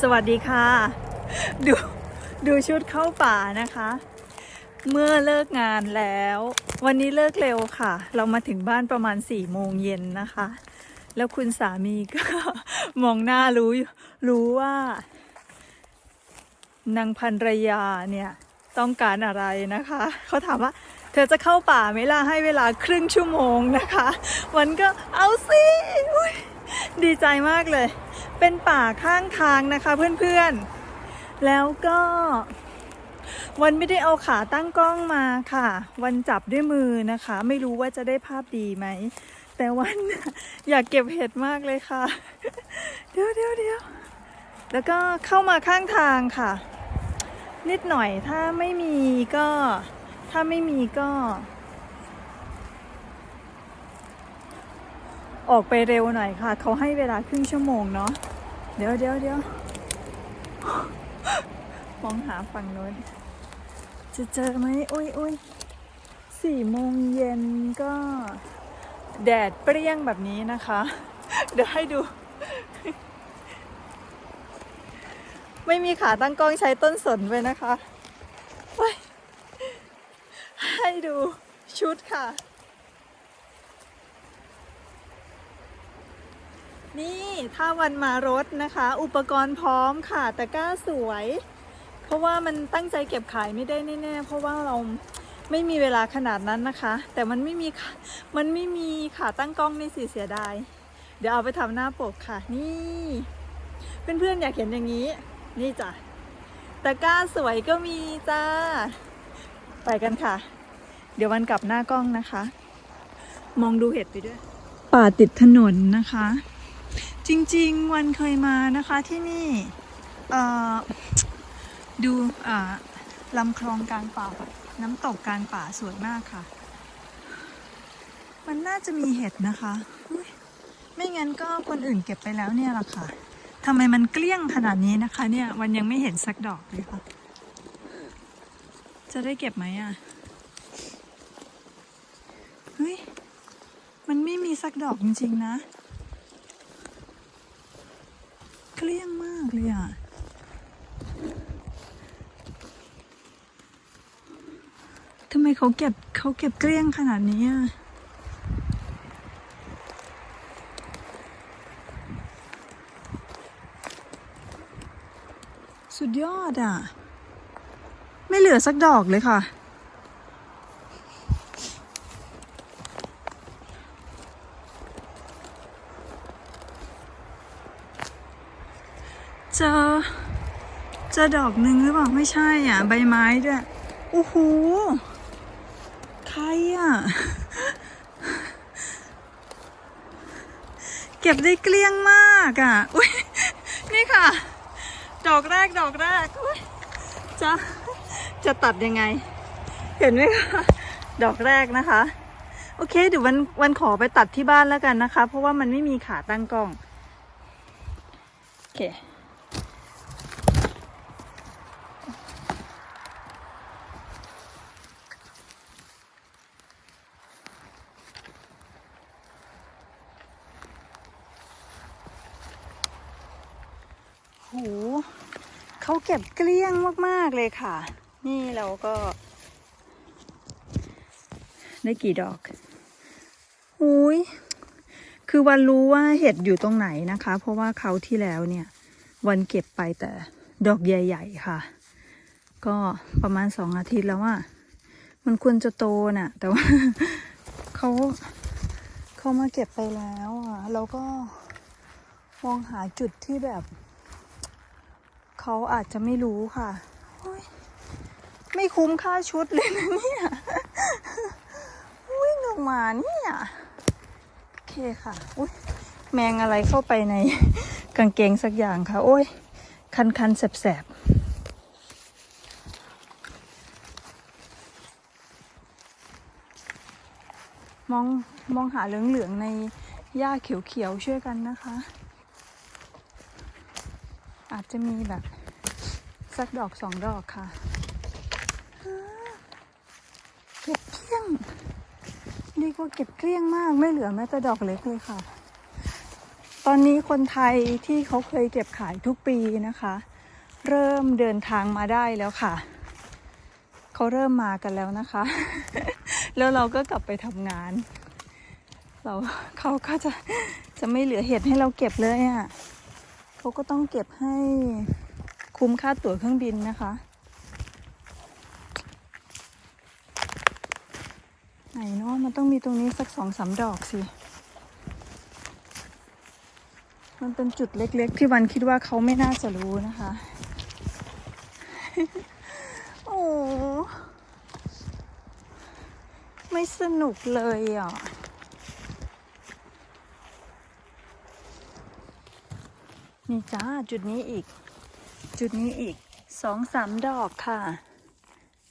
สวัสดีค่ะ ดูดูชุดเข้าป่านะคะ เมื่อเลิกงานแล้ว วันนี้เลิกเร็วค่ะ เรามาถึงบ้านประมาณ4ี่โมงเย็นนะคะ แล้วคุณสามีก็มองหน้ารู้รู้ว่านางพันรยาเนี่ยต้องการอะไรนะคะ เขาถามว่า เธอจะเข้าป่าไหมล่ะให้เวลาครึ่งชั่วโมงนะคะ วันก็เอาสิดีใจมากเลย เป็นป่าข้างทางนะคะเพื่อนๆ แล้วก็วันไม่ได้เอาขาตั้งกล้องมาค่ะ วันจับด้วยมือนะคะ ไม่รู้ว่าจะได้ภาพดีไหม แต่วันอยากเก็บเห็ดมากเลยค่ะ เดี๋ยวเดี๋ยวเดี๋ยวแล้วก็เข้ามาข้างทางค่ะ นิดหน่อยถ้าไม่มีก็ ถ้าไม่มีก็ ออกไปเร็วหน่อยค่ะ เขาให้เวลาครึ่งชั่วโมงเนาะเดี๋ยวเดี๋ยวเดี๋ยวมองหาฝั่งโน้นจะเจอไหมอุ้ยอุ้ยสี่โมงเย็นก็ แดดเปรี้ยงแบบนี้นะคะ เดี๋ยวให้ดู ไม่มีขาตั้งกล้องใช้ต้นสนไปนะคะ ให้ดูชุดค่ะ นี่ถ้าวันมารถนะคะ อุปกรณ์พร้อมค่ะแต่ก้าสวย เพราะว่ามันตั้งใจเก็บขายไม่ได้แน่ๆเพราะว่าเราไม่มีเวลาขนาดนั้นนะคะ แต่มันไม่มีมันไม่มีขาตั้งกล้องในสีเสียดาย เดี๋ยวเอาไปทำหน้าปกค่ะ นี่เพื่อนๆอยากเห็นอย่างนี้ นี่จ้ะตะกร้าสวยก็มีจ้า ไปกันค่ะ เดี๋ยววันกลับหน้ากล้องนะคะ มองดูเห็ดไปด้วย ป่าติดถนนนะคะ จริงๆวันเคยมานะคะที่นี่ดูลำคลองกลางป่า น้ำตกกลางป่าสวยมากค่ะ มันน่าจะมีเห็ดนะคะไม่งั้นก็คนอื่นเก็บไปแล้วเนี่ยแหละค่ะทำไมมันเกลี้ยงขนาดนี้นะคะ เนี่ยวันยังไม่เห็นสักดอกเลยค่ะ จะได้เก็บไหมอะเฮ้ยมันไม่มีสักดอกจริงๆนะ เกลี้ยงมากเลยอะทำไมเขาเก็บเขาเก็บเกลี้ยงขนาดนี้อะสุดยอดอะ ไม่เหลือสักดอกเลยค่ะ เจอเจอดอกหนึ่งหรือเปล่าไม่ใช่อะ ใบไม้ด้วยโอ้โหใครอะ เก็บได้เกลี้ยงมากอะ อุ้ยนี่ค่ะ ดอกแรกดอกแรกอุ๊ยจะจะตัดยังไง เห็นไหมคะดอกแรกนะคะ โอเคเดี๋ยววันวันขอไปตัดที่บ้านแล้วกันนะคะ เพราะว่ามันไม่มีขาตั้งกล้อง โอเค โห เขาเก็บเกลี้ยงมาก ๆ เลยค่ะ นี่เราก็ ได้กี่ดอกหุยคือวันรู้ว่าเห็ดอยู่ตรงไหนนะคะ เพราะว่าเขาที่แล้วเนี่ย วันเก็บไปแต่ดอกใหญ่ ๆ ค่ะ ก็ประมาณสองอาทิตย์แล้วอะมันควรจะโตน่ะ แต่ว่าเขาเขามาเก็บไปแล้วอะเราก็มองหาจุดที่แบบ เขาอาจจะไม่รู้ค่ะ ไม่คุ้มค่าชุดเลยนะเนี่ยวิ่งออกมาเนี่ยโอเคค่ะอุ้ยแมงอะไรเข้าไปในกางเกงสักอย่างค่ะ โอ้ย คันคันๆแสบแสบๆมองมองหาเหลืองๆในหญ้าเขียวๆช่วยกันนะคะ อาจจะมีแบบ สักดอกสองดอกค่ะเก็บเกลี้ยงเรียกว่าเก็บเกลี้ยงมากไม่เหลือแม้แต่ดอกเล็กเลยค่ะ ตอนนี้คนไทยที่เขาเคยเก็บขายทุกปีนะคะ เริ่มเดินทางมาได้แล้วค่ะ เขาเริ่มมากันแล้วนะคะ แล้วเราก็กลับไปทำงาน เราเขาก็จะจะไม่เหลือเห็ดให้เราเก็บเลยอะ่ะเขาก็ต้องเก็บให้ คุ้มค่าตั๋วเครื่องบินนะคะ ไหนเนาะมันต้องมีตรงนี้สักสองสามดอกสิ มันเป็นจุดเล็กๆ ที่วันคิดว่าเขาไม่น่าจะรู้นะคะ โอ้ไม่สนุกเลยอะนี่จ้าจุดนี้อีก จุดนี้อีกสองสามดอกค่ะ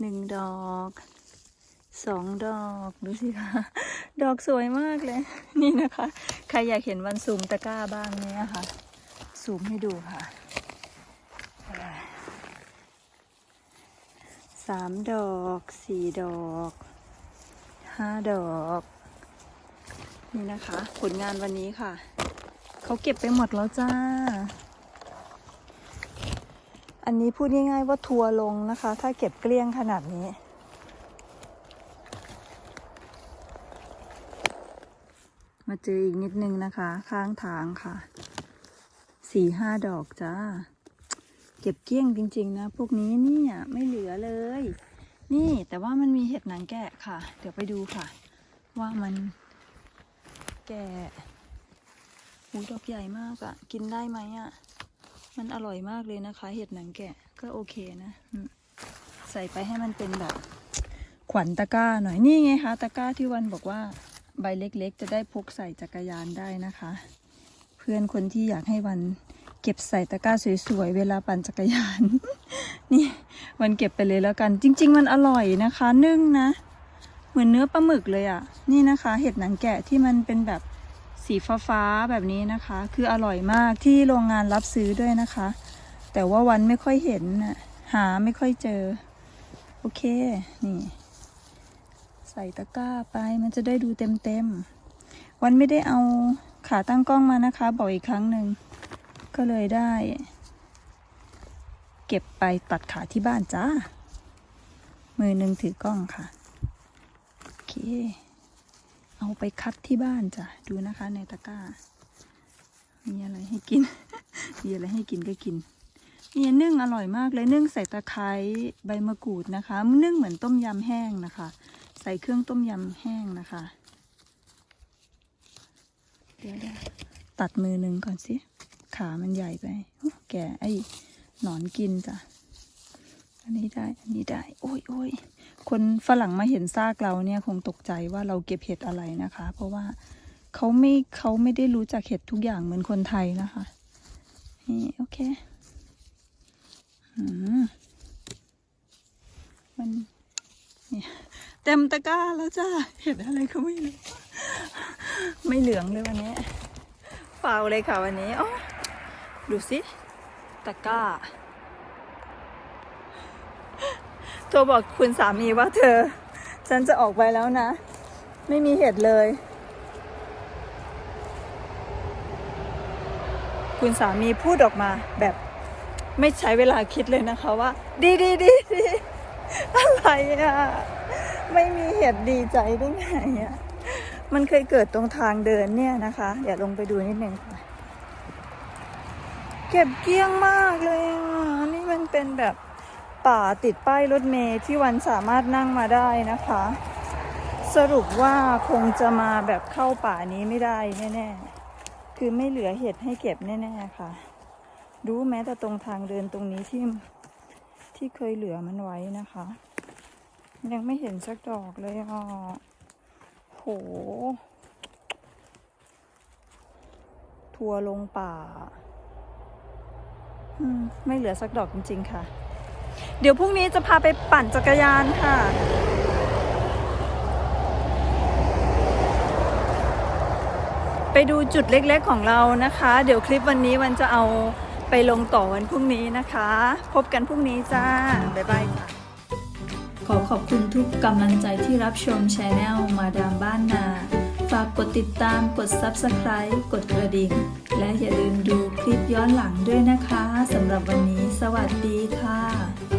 หนึ่งดอกสองดอกดูสิคะดอกสวยมากเลย นี่นะคะ ใครอยากเห็นวันซูมตะกร้าบ้างเนี่ยค่ะซูมให้ดูค่ะสามดอกสี่ดอกห้าดอกนี่นะคะ ผลงานวันนี้ค่ะ เขาเก็บไปหมดแล้วจ้า อันนี้พูดง่ายๆว่าทัวร์ลงนะคะ ถ้าเก็บเกลี้ยงขนาดนี้ มาเจออีกนิดนึงนะคะ ข้างทางค่ะ สี่ห้าดอกจ้า เก็บเกลี้ยงจริงๆนะ พวกนี้เนี่ยไม่เหลือเลย นี่แต่ว่ามันมีเห็ดหนังแกะค่ะ เดี๋ยวไปดูค่ะ ว่ามันแก่หูดอกใหญ่มากอะกินได้ไหมอะ มันอร่อยมากเลยนะคะ เห็ดหนังแกะก็โอเคนะ ใส่ไปให้มันเป็นแบบ ขวัญตะกร้าหน่อยนี่ไงคะตะกร้าที่วันบอกว่าใบเล็กๆ จะได้พกใส่จักรยานได้นะคะ เพื่อนคนที่อยากให้วันเก็บใส่ตะกร้าสวยๆเวลาปั่นจักรยาน นี่วันเก็บไปเลยแล้วกัน จริง ๆ มันอร่อยนะคะ นึ่งนะ เหมือนเนื้อปลาหมึกเลยอะ่ะ นี่นะคะ เห็ดหนังแกะที่มันเป็นแบบ สีฟ้าๆแบบนี้นะคะ คืออร่อยมากที่โรงงานรับซื้อด้วยนะคะ แต่ว่าวันไม่ค่อยเห็นหาไม่ค่อยเจอ โอเค นี่ ใส่ตะกร้าไปมันจะได้ดูเต็มๆวันไม่ได้เอาขาตั้งกล้องมานะคะ บอกอีกครั้งหนึ่ง ก็เลยได้ เก็บไปตัดขาที่บ้านจ้า มือหนึ่งถือกล้องค่ะ โอเค เอาไปคัดที่บ้านจ้ะ ดูนะคะในตะกร้า มีอะไรให้กิน มีอะไรให้กินก็กินเนี่ยนึ่งอร่อยมากเลยนึ่งใส่ตะไคร้ใบมะกรูดนะคะ นึ่งเหมือนต้มยำแห้งนะคะ ใส่เครื่องต้มยำแห้งนะคะ เดี๋ยวตัดมือหนึ่งก่อนสิ ขามันใหญ่ไปโอ้แกไอ้หนอนกินจ้ะ อันนี้ได้ อันนี้ได้ โอ้ยโอ้ย คนฝรั่งมาเห็นซากเราเนี่ยคงตกใจว่าเราเก็บเห็ดอะไรนะคะ เพราะว่าเขาไม่เขาไม่ได้รู้จักเห็ดทุกอย่างเหมือนคนไทยนะคะนี่โอเคอืมมันเนี่ยเต็มตะกร้าแล้วจ้าเห็นอะไรก็ไม่รู้ไม่เหลืองเลยวันนี้เปล่าเลยค่ะวันนี้อ๋อดูสิตะกร้า โทรบอกคุณสามีว่าเธอ ฉันจะออกไปแล้วนะ ไม่มีเห็ดเลย คุณสามีพูดออกมาแบบไม่ใช้เวลาคิดเลยนะคะว่า ดีดีดีดีอะไรอะ่ะ ไม่มีเห็ดดีใจได้ไงอะ่ะมันเคยเกิดตรงทางเดินเนี่ยนะคะเดี๋ยวลงไปดูนิดนึงค่ะเก็บเกี้ยงมากเลยอะนี่มันเป็นแบบ ป่าติดป้ายรถเมล์ที่วันสามารถนั่งมาได้นะคะ สรุปว่าคงจะมาแบบเข้าป่านี้ไม่ได้แน่ๆ คือไม่เหลือเห็ดให้เก็บแน่ๆค่ะรู้แม้แต่ตรงทางเดินตรงนี้ที่ที่เคยเหลือมันไว้นะคะ ยังไม่เห็นสักดอกเลยอะโห ทัวร์ลงป่า ไม่เหลือสักดอกจริง ๆ ค่ะ เดี๋ยวพรุ่งนี้จะพาไปปั่นจักรยานค่ะ ไปดูจุดเล็กๆของเรานะคะ เดี๋ยวคลิปวันนี้วันจะเอาไปลงต่อวันพรุ่งนี้นะคะ พบกันพรุ่งนี้จ้า บ๊ายบายค่ะ ขอขอบคุณทุกกำลังใจที่รับชมช anel มาดามบ้านนา ฝากกดติดตามกด Subscribe กดกระดิ่ง และอย่าลืมดูคลิปย้อนหลังด้วยนะคะสำหรับวันนี้ สวัสดีค่ะ